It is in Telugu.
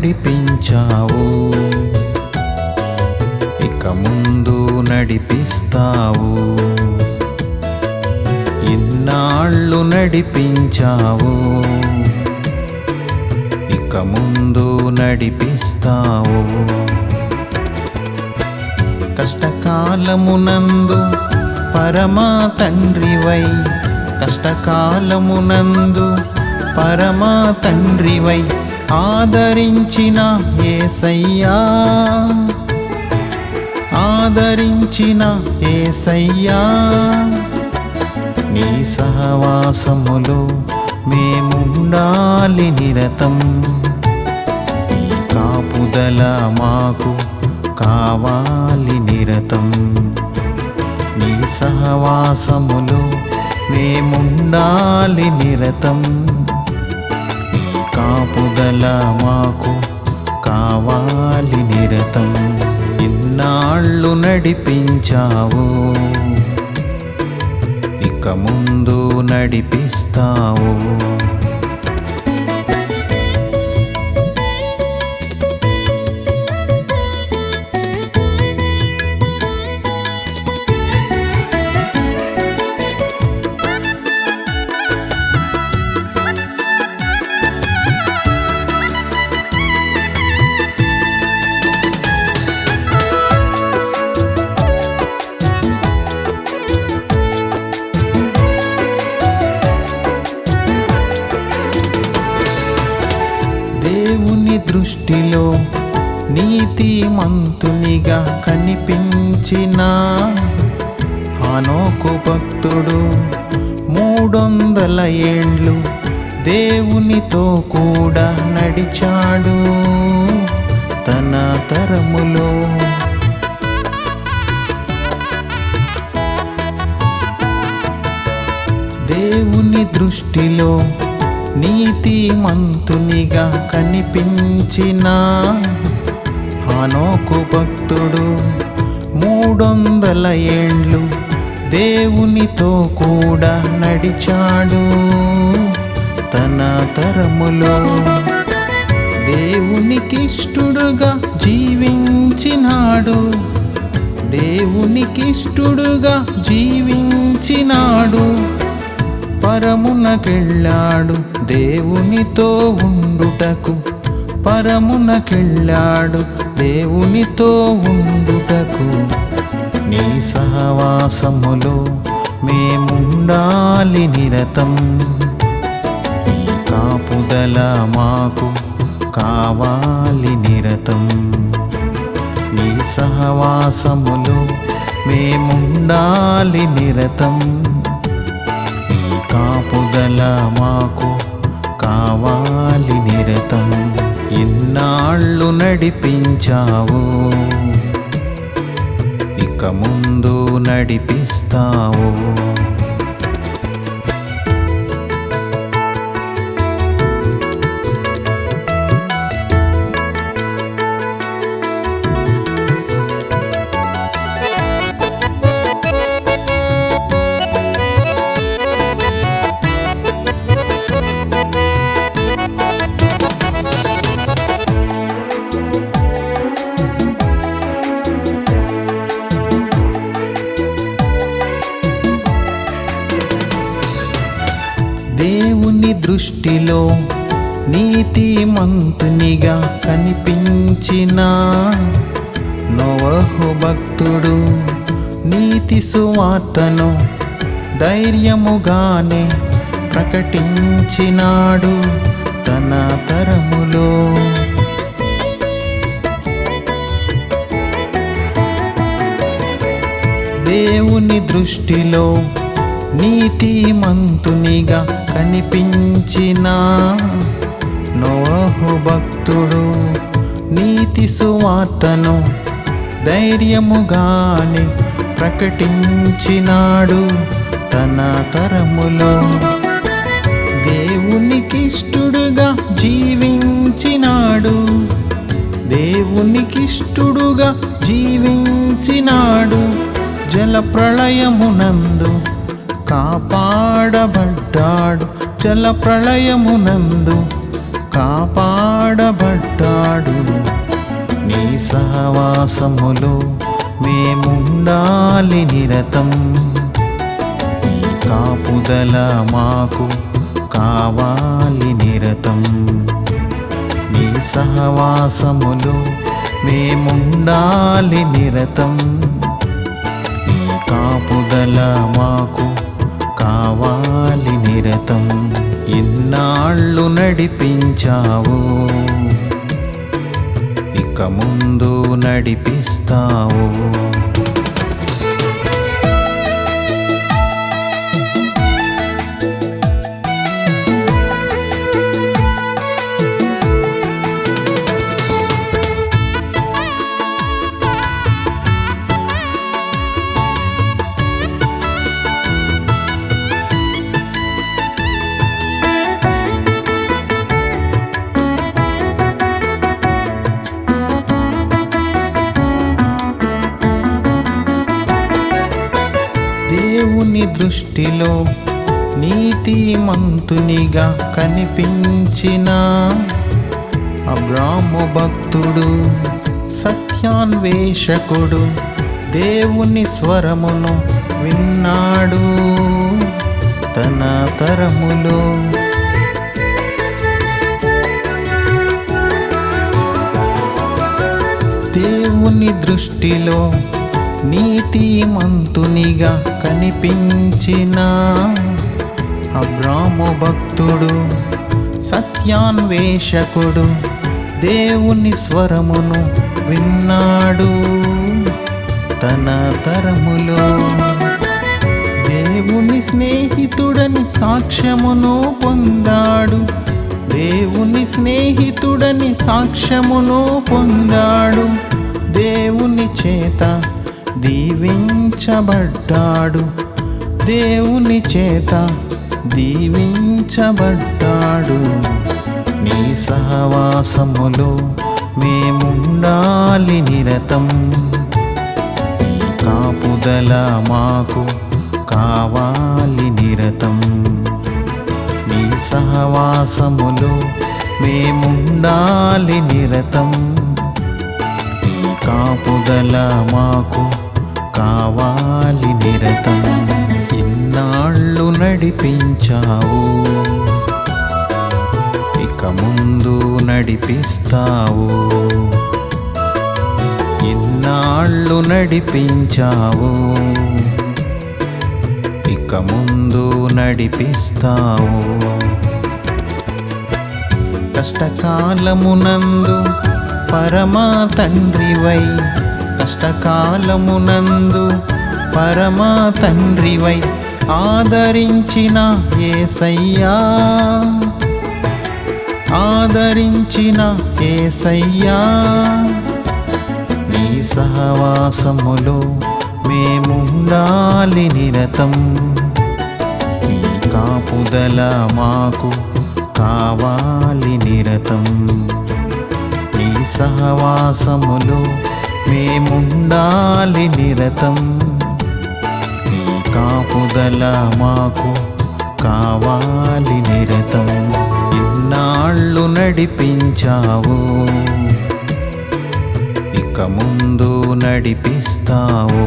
నడిపించావు. ఇక ముందు నడిపిస్తావు. ఇన్నాళ్ళు నడిపించావు. ఇక ముందు నడిపిస్తావు. కష్టకాలమునందు పరమా తండ్రివై కష్టకాలమునందు పరమా తండ్రివై ఆదరించిన ఏసయ్యా. ఆదరించిన ఏసయ్యా. నీ సహవాసములో మేముండాలి నిరతం. నీ కాపుదల మాకు కావాలి నిరతం. నీ సహవాసములో మేముండాలి నిరతం. కాపుదల మాకు కావాలి నిరతం. ఇన్నాళ్ళు నడిపించావు. ఇక ముందు నడిపిస్తావు. దేవుని దృష్టిలో నీతిమంతునిగా కనిపించిన హానోకు భక్తుడు మూడొందల ఏండ్లు దేవునితో కూడా నడిచాడు తన తరములో. దేవుని దృష్టిలో నీతిమంతునిగా కనిపించిన హానోకు భక్తుడు మూడొందల ఏండ్లు దేవునితో కూడా నడిచాడు. తన తరములో దేవునికిష్టుడుగా జీవించినాడు. దేవునికిష్టుడుగా జీవించినాడు. పరమునకెళ్ళాడు దేవునితో ఉండుటకు. పరమునకెళ్ళాడు దేవునితో ఉండుటకు. నీ సహవాసములో మేముండాలి నిరతం. కాపుదల మాకు కావాలి నిరతం. నీ సహవాసములో మేముండాలి నిరతం. ఇలా మాకు కావాలి నిరతం? ఇన్నాళ్ళు నడిపించావు. ఇక ముందు నడిపిస్తావు. దృష్టిలో నీతిమంతునిగా కనిపించిన నోవహు భక్తుడు నీతి సువార్తను ధైర్యముగానే ప్రకటించినాడు తన తరములో. దేవుని దృష్టిలో నీతిమంతునిగా కనిపించిన నోహు భక్తుడు నీతి సువార్తను ధైర్యముగానే ప్రకటించినాడు తన తరములో. దేవునికిష్టుడుగా జీవించినాడు దేవునికిష్టుడుగా జీవించినాడు జల ప్రళయమునందు కాపాడబడ్డాడు జల ప్రళయమునందు కాపాడబడ్డాడు నీ సహవాసములో మేముండాలి నిరతం. కాపుదల మాకు కావాలి నిరతం. నీ సహవాసములో మేముండాలి నిరతం. కాపుదల జీవితం ఇన్నాళ్ళు నడిపించావు. ఇక ముందు నడిపిస్తావు. దృష్టిలో నీతిమంతునిగా కనిపించిన అబ్రాహ్మ భక్తుడు సత్యాన్వేషకుడు దేవుని స్వరమును విన్నాడు. తన తరములో దేవుని దృష్టిలో నీతిమంతునిగా కనిపించిన అబ్రాము భక్తుడు సత్యాన్వేషకుడు దేవుని స్వరమును విన్నాడు. తన తరములో దేవుని స్నేహితుడని సాక్ష్యమును పొందాడు. దేవుని స్నేహితుడని సాక్ష్యమును పొందాడు. దేవుని చేత దీవించబడ్డాడు. దేవుని చేత దీవించబడ్డాడు. నీ సహవాసములో మేముండాలి నిరతం. కాపుదల మాకు కావాలి నిరతం. నీ సహవాసములో మేముండాలి నిరతం. నీ కాపుదల మాకు కావాలి నిరతం. ఇన్నాళ్ళు నడిపించావు. ఇక ముందు నడిపిస్తావు. ఇన్నాళ్ళు నడిపించావు. ఇక ముందు నడిపిస్తావు. కష్టకాలమునందు పరమా తండ్రివై కష్టకాలమునందు పరమా తండ్రివై ఆదరించిన ఏసయ్యా. ఆదరించిన ఏసయ్యా. నీ సహవాసములో మేముండాలి నిరతం. నీ కాపుదల మాకు కావాలి నిరతం. నీ సహవాసములో మేముండాలి నిరతం. నీ కాపుదల మాకు కావాలి నిరతం. ఇన్నాళ్ళు నడిపించావు. ఇక ముందు నడిపిస్తావు.